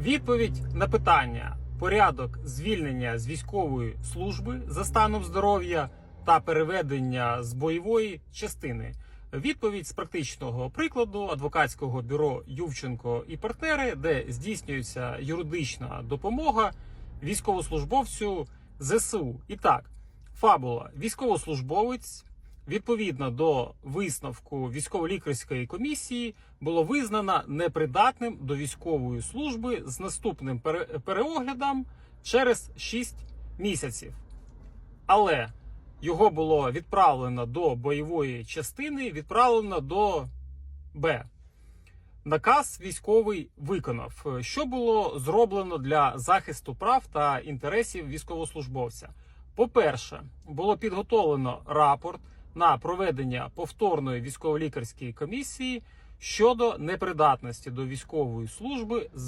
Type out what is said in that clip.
Відповідь на питання: порядок звільнення з військової служби за станом здоров'я та переведення з бойової частини. Відповідь з практичного прикладу адвокатського бюро Ювченко і партнери, де здійснюється юридична допомога військовослужбовцю ЗСУ. І так, фабула військовослужбовець. Відповідно до висновку військово-лікарської комісії було визнано непридатним до військової служби з наступним пере- переоглядом через 6 місяців. Але його було відправлено до бойової частини, відправлено до Б. Наказ військовий виконав, що було зроблено для захисту прав та інтересів військовослужбовця. По-перше, було підготовлено рапорт на проведення повторної військово-лікарської комісії щодо непридатності до військової служби з